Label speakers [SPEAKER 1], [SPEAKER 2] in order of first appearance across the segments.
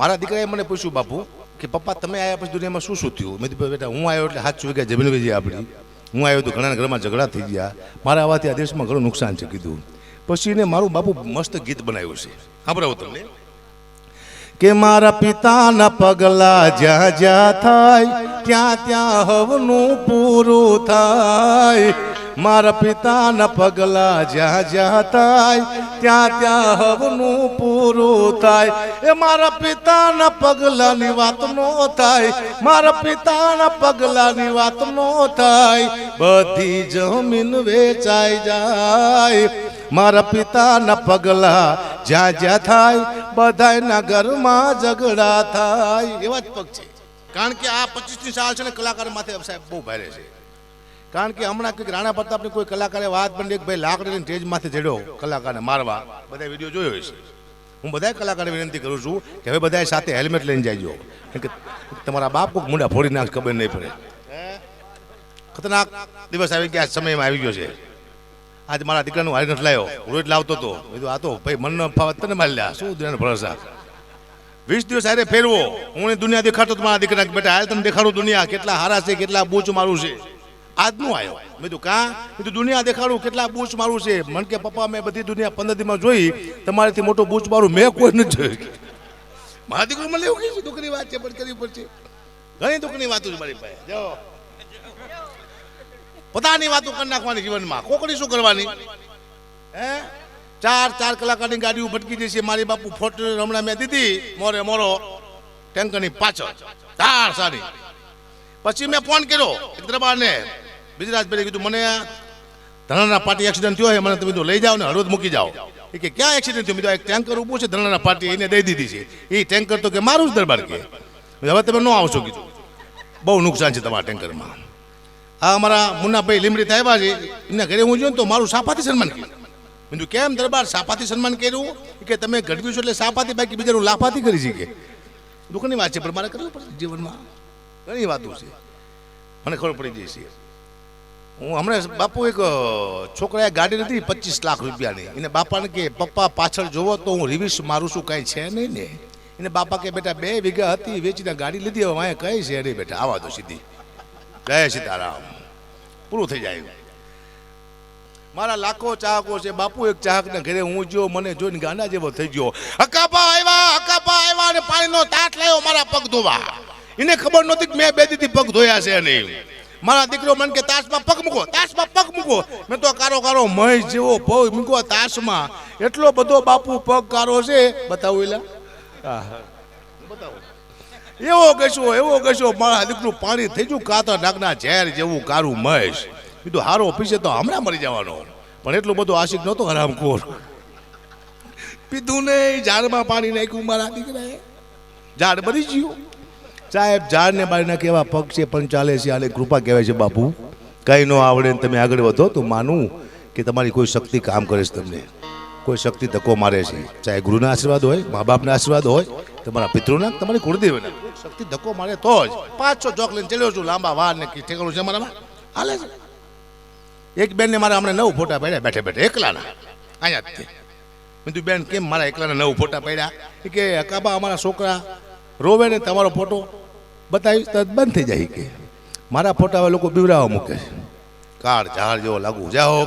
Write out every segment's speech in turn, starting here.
[SPEAKER 1] મારા દીકરાએ મને પૂછ્યું, બાપુ, કે પપ્પા, તમે આવ્યા પછી દુનિયામાં શું શું થયું? મેં બેટા, હું આવ્યો એટલે હાથ ગયા, જમીન વેચી આપણી હું આવ્યો તો ઘણા ઘરમાં ઝઘડા થઈ ગયા. મારા આવાથી આ દેશમાં ઘણું નુકસાન છે, કીધું. પછી એને મારું બાપુ મસ્ત ગીત બનાવ્યું છે. સાંભળાવો તમને. કે મારા પિતાના પગલા જ્યાં જ્યાં થાય, ત્યાં ત્યાં હવનું પૂરું થાય. મારા પિતાના પગલા જ્યાં જ્યાં થાય, ત્યાં ત્યાં હવનું પૂરું થાય. એ મારા પિતાના પગલાની વાત નો થાય, મારા પિતાના પગલાની વાત નો થાય. બધી જમીન વેચાઈ જાય. મારા પિતાના પગલા જ્યાં જ્યાં થાય બધાયના ઘરમાં ઝઘડા થાય. એવા જ પગ છે. કારણ કે આ પચીસની સાલ છે ને કલાકાર માથે સાહેબ બહુ ભારે છે. કારણ કે હમણાં કંઈક રાણા પ્રતાપની કોઈ કલાકારે વાત બની એક ભાઈ લાકડીને સ્ટેજ માથે ચડ્યો કલાકારને મારવા. બધા વીડિયો જોયો હશે. હું બધા કલાકારને વિનંતી કરું છું કે હવે બધા સાથે હેલ્મેટ લઈને જાયજો. કેમ કે તમારા બાપ કોઈક મુંડા ફોડી નાખ, ખબર નહીં પડે. ખતરનાક દિવસ આવી ગયા, સમયમાં આવી ગયો છે. આજ મારા દીકરાનું હારી લાવ્યો. રોજ લાવતો હતો કીધું, આ તો ભાઈ મનનો ફાવત તને મારી લ્યા. શું દુનિયાનો ભરોસા વીસ દિવસ આરે ફેરવો. હું દુનિયા દેખાડતો મારા દીકરા બેટા, હાલ તને દેખાડું દુનિયા. કેટલા હારા છે, કેટલા બૂચ મારું છે. આજનું આવ્યો મેં કીધું, કાં? કીધું, દુનિયા દેખાડું, કેટલા બૂચ મારું છે. મન કે, પપ્પા, મેં બધી દુનિયા પંદર દીમાં જોઈ. તમારેથી મોટો બૂચ મારું મેં કોઈ નથી જોયું. મારા દીકરો મને એવું કહે દુઃખની વાત છે, પણ કરવી પડશે ઘણી દુઃખની વાતો છે મારી પાસે. જો. પોતાની વાતો કરી નાખવાની જીવનમાં. કોકડી શું કરવાની? હે? ચાર ચાર કલાકારની ગાડીઓ ભટકી જશે મારી બાપુ ફોટો હમણાં મેં દીધી. મોરે મોરો. ટેન્કરની પાછળ. ચાર સારી. પછી મેં ફોન કર્યો. એક ગુજરાતભાઈ કીધું મને ધનાના પાર્ટી એક્સિડન્ટ થયો છે મને તમે લઈ જાઓ ને હળવદ મૂકી જાઓ. એ કે ક્યાં એક્સિડન્ટ થયો? કીધું, એક ટેન્કર ઊભું છે ધનાના પાર્ટી એને દઈ દીધી છે. એ ટેન્કર તો કે મારું જ દરબાર કે. હવે તમે ન આવશો કીધું. બહુ નુકસાન છે તમારા ટેન્કરમાં આ અમારા મુન્નાભાઈ લીમડી આવ્યા છે એના ઘરે હું જોઉં તો મારું સાપાથી સન્માન કર્યું. મેં કેમ દરબાર સાપાથી સન્માન કર્યું? કે તમે ઘડવ્યું છો એટલે સાપાથી બાકી બીજાનું લાફાથી કરી શકે દુઃખની વાત છે પણ મારે કરવું પડે જીવનમાં. ઘણી વાતો છે. મને ખબર પડી જાય છે. હું હમણાં બાપુ એક છોકરાએ ગાડી નથી પચીસ લાખ રૂપિયાની. એને બાપાને કે, પપ્પા, પાછળ જોવો તો હું રિવિશ મારું છું કાંઈ છે નહીં ને? એને બાપા કે, બેટા, બે વીઘા હતી, વેચીને ગાડી લીધી, હવે અહીંયા કઈ છે નહીં બેટા? આવા દો સીધી. જય સીતારામ. પૂરું થઈ જાય મારા લાખો ચાહકો છે, બાપુ એક ચાહકને ઘરે હું જો મને જોઈને ગાંડા જેવો થઈ ગયો. હકાપા આવ્યા હકાપા આવ્યા અને પાણીનો તાટ લાવ્યો મારા પગ ધોવા. એને ખબર નહોતી કે મેં બે દીધી પગ ધોયા છે નહીં. મારા દીકરો મને કે, તાસમાં પગ મૂકો, તાસમાં પગ મૂકો. મેં તો કારો કારો મહેશ જેવો પગ મૂકો તાસમાં. એટલો બધો બાપુ પગ કારો છે. બતાવું એલા. બતાવો એવો કશો એવો કશો મારા દીકરું પાણી થઈ ગયું કાતર નાગના ઝેર જેવું કારું મહેશ. કીધું, હારો ઓફિસે તો હમણાં મરી જવાનો. પણ એટલો બધો આશિક નહોતો હરામખોર પીધું નહીં, ઝાડમાં પાણી નાખ્યું મારા દીકરાએ. ઝાડ મરી ગયું. સાહેબ ઝાડને બાળીના કેવા પગ છે પણ ચાલે છે, આને કૃપા કહેવાય છે બાપુ. કંઈ ન આવડે તમે આગળ વધો, તો માનું કે તમારી કોઈ શક્તિ કામ કરે છે તમને. કોઈ શક્તિ ધક્કો મારે છે. ચાહે ગુરુના આશીર્વાદ હોય, મા બાપના આશીર્વાદ હોય, તમારા પિતૃના તમારી કુળદેવના. શક્તિ ધક્કો મારે તો જ. પાંચ છ ચોક લઈને ચલ્યો છું, લાંબા વાર ને ઠેકાણું છે મારામાં હાલે છે. એક બેનને મારા હમણાં નવ ફોટા પડ્યા. બેઠે બેઠે, એકલાના. અહીંયા મેં તું બેન, કેમ મારા એકલાના નવ ફોટા પડ્યા? કે અકાબા અમારા છોકરા રોવે ને તમારો ફોટો. બતાવી તો બંધ થઈ જાય કે. મારા ફોટા લોકો બીવરાવા મૂકે છે. કાળ ઝાડ જેવો લાગુ. જાઓ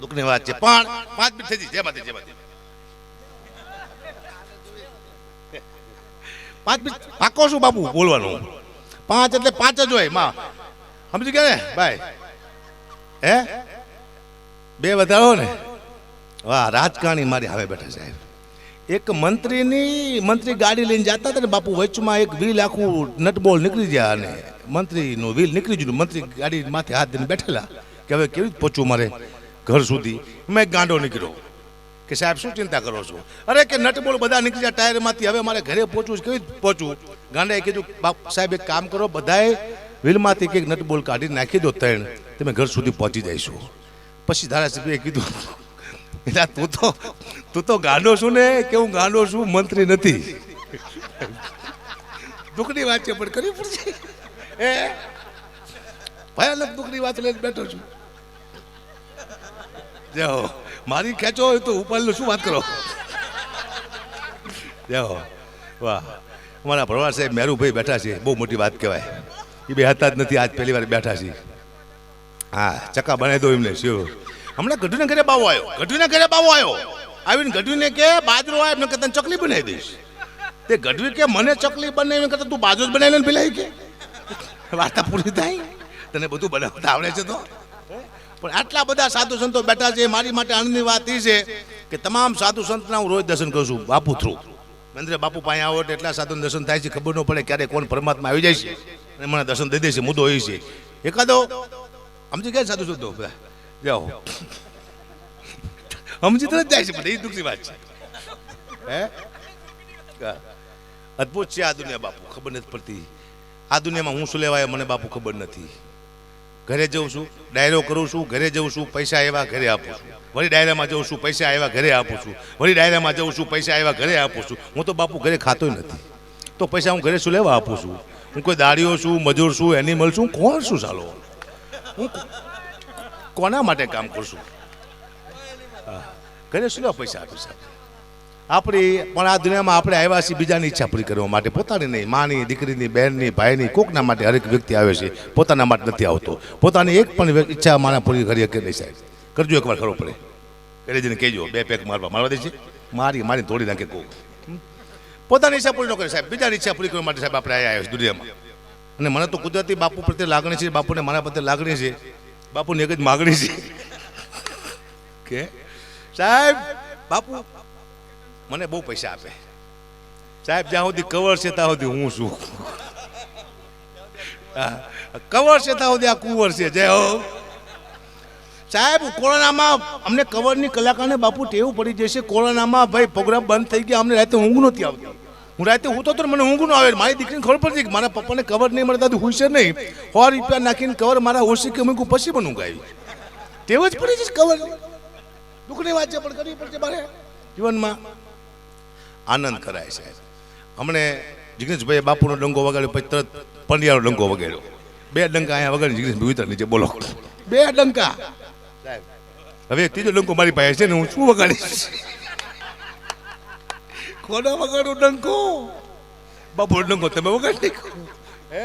[SPEAKER 1] દુઃખની વાત છે. પણ પાંચ મિનિટ થઈ જય માતા જય માતા પાંચ મિનિટ. પાકો શું બાપુ બોલવાનું. પાંચ એટલે પાંચ જ હોય. માં. સમજી ગયા ને? ભાઈ હે? બે વધારો ને. વાહ, રાજકારણી મારી હવે બેઠા સાહેબ. એક મંત્રીની, મંત્રી ગાડી લઈને જતા હતા ને બાપુ, વચમાં એક વ્હીલ આખું નટબોલ નીકળી ગયા અને મંત્રીનું વ્હીલ નીકળી ગયું મંત્રી ગાડી માથે હાથ દઈને બેઠેલા કે હવે કેવી પહોંચવું મારે ઘર સુધી? મેં ગાંડો નીકળ્યો કે સાહેબ, શું ચિંતા કરો છો? અરે કે નટબોલ બધા નીકળી ગયા ટાયરમાંથી, હવે મારે ઘરે પહોંચવું છે, કેવી પહોંચવું? ગાંડાએ કીધું, બાપ, સાહેબ, એક કામ કરો, બધાએ વ્હીલમાંથી કંઈક નટબોલ કાઢી નાખી દો ત્રણ, તમે ઘર સુધી પહોંચી જઈશું. પછી ધારાસભ્યએ કીધું એટલે તું તો તું તો ગાંડો છું ને કે હું ગાંડો છું, મંત્રી નથી. દુઃખની વાત છે, પણ કરવી પડશે. એ, ભયાનક દુઃખની વાત લઈને બેઠો છું. જાઓ, મારી ખેંચો હોય તો ઉપાડલો, શું વાત કરો? જાઓ, વાહ. અમારા ભરવાડ સાહેબ મેરુભાઈ બેઠા છે, બહુ મોટી વાત કહેવાય. એ બે હતા જ નથી, આજ પહેલી વાર બેઠા છે. હા ચક્કા બનાવી દો એમને શું હમણાં ગઢવીના ઘરે બાવો આવ્યો. ગઢવીના ઘરે બાવો આવ્યો. આવીને ગઢવીને કે, બાજરો આવે એમને તને ચકલી બનાવી દઈશ. તે ગઢવી કે, મને ચકલી બનાવી કરતા તું બાજરો જ બનાવી લે પેલા કે. વાર્તા પૂરી થાય? તને બધું બનાવતા આવડે છે તો? પણ આટલા બધા સાધુ સંતો બેઠા છે, મારી માટે આનંદની વાત એ છે કે તમામ સાધુ સંતના હું રોજ દર્શન કરું છું, બાપુ થ્રુ. મંદિરે બાપુ પાસે આવો એટલે એટલા સાધુ દર્શન થાય છે, ખબર ન પડે ક્યારે કોણ પરમાત્મા આવી જાય છે. અને મને દર્શન દઈ દે છે, મુદ્દો એ છે. એકાદો, સમજી ગયા સાધુ સંતો બધા? જાઓ સમજી તરત જાય છે પણ એ દુઃખની વાત છે હે અદભુત છે આ દુનિયા બાપુ ખબર નથી પડતી આ દુનિયામાં હું શું લેવાય મને બાપુ ખબર નથી ઘરે જઉં છું ડાયરો કરું છું ઘરે જઉં છું પૈસા આવ્યા ઘરે આપું છું વળી ડાયરામાં જઉં છું પૈસા આવ્યા ઘરે આપું છું વળી ડાયરામાં જઉં છું પૈસા આવ્યા ઘરે આપું છું હું તો બાપુ ઘરે ખાતો નથી તો પૈસા હું ઘરે શું લેવા આપું છું હું કોઈ દાડીઓ છું મજૂર છું એનિમલ છું કોણ છું ચાલો હું કોના માટે કામ કરશું. ઘરે શું પૈસા આપીશ આપણી, પણ આ દુનિયામાં આપણે આવ્યા છીએ બીજાની ઈચ્છા પૂરી કરવા માટે. પોતાની નહીં, માની, દીકરીની, બહેનની, ભાઈની, કોકના માટે હરેક વ્યક્તિ આવે છે. પોતાના માટે નથી આવતો. પોતાની એક પણ ઈચ્છા મારા પૂરી કરી શકે નહીં સાહેબ. કરજો એકવાર ખરો પડે. ઘરે જઈને કહેજો, બે પેક મારવા મારવા દે છે. મારી મારી તોડી નાખે કોક. પોતાની ઈચ્છા પૂરી ન કરે સાહેબ. બીજાની ઈચ્છા પૂરી કરવા માટે સાહેબ આપણે આવ્યા છે દુનિયામાં. અને મને તો કુદરતી બાપુ પ્રત્યે લાગણી છે. બાપુને મારા પ્રત્યે લાગણી છે. બાપુની એક જ માગણી છે. કે સાહેબ, બાપુ, મને બહુ પૈસા આપે. સાહેબ, જ્યાં સુધી કવર છે ત્યાં સુધી હું છું. કવર છે ત્યાં સુધી આ કુંવર છે. જય હો. સાહેબ, કોરોનામાં અમને કવરની કલાકારને બાપુ ટેવું પડી જશે. કોરોનામાં ભાઈ, પ્રોગ્રામ બંધ થઈ ગયા. અમને રાતે ઊંઘ નહોતી આવતી. હું રાતે હું તો મને ઊંઘ ન આવે મારી દીકરીને ખબર પડતી કે મારા પપ્પાને કવર નહીં મળતા દાદી હુશે નહીં. સો રૂપિયા નાખીને કવર મારા ઓછી કે મૂકું પછી પણ ઊંઘ આવી. તેવું જ પડી જશે કવર દુઃખની વાત છે પણ કરવી પડશે મારે. જીવનમાં આનંદ કરાય સાહેબ. હમણે જિગ્નેશભાઈએ બાપુનો ડંગો વગાડ્યો પછી તરત પંડિયાનો ડંગો વગાડ્યો. બે ડંકા અહીંયા વગાડી જિગ્નેશભાઈ ઉતર નીચે બોલો. બે ડંકા. હવે ત્રીજો ડંકો મારી પાસે છે ને હું શું વગાડીશ? કોના વગાડું ડંકો બાપુ ડંકો તમે વગાડી નાખ્યો. હે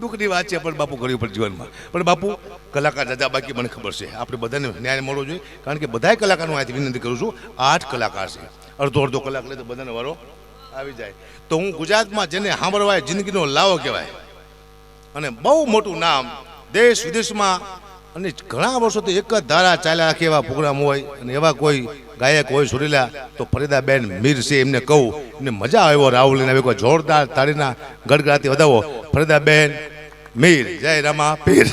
[SPEAKER 1] દુઃખની વાત છે પણ બાપુ કર્યું પણ જીવનમાં પણ બાપુ કલાકાર દાદા બાકી મને ખબર છે આપણે બધાને ન્યાય મળવો જોઈએ કારણ કે બધાય કલાકારનું અહીંથી વિનંતી કરું છું આઠ કલાકાર છે અડધો અડધો કલાક લે તો બધાને વારો આવી જાય તો હું ગુજરાતમાં જેને સાંભળવાય જિંદગીનો લાવો કહેવાય અને બહુ મોટું નામ દેશ વિદેશમાં અને ઘણા વર્ષોથી એક જ ધારા ચાલ્યા રાખે એવા પ્રોગ્રામ હોય અને એવા કોઈ ગાયક હોય સુરીલા, તો ફરીદાબેન મીર છે એમને કહું. એમને મજા આવ્યો રાહુલ આવી કોઈ જોરદાર તાળીના ગડગડાતી વધાવો. ફરીદાબેન મીર, જય રામા પીર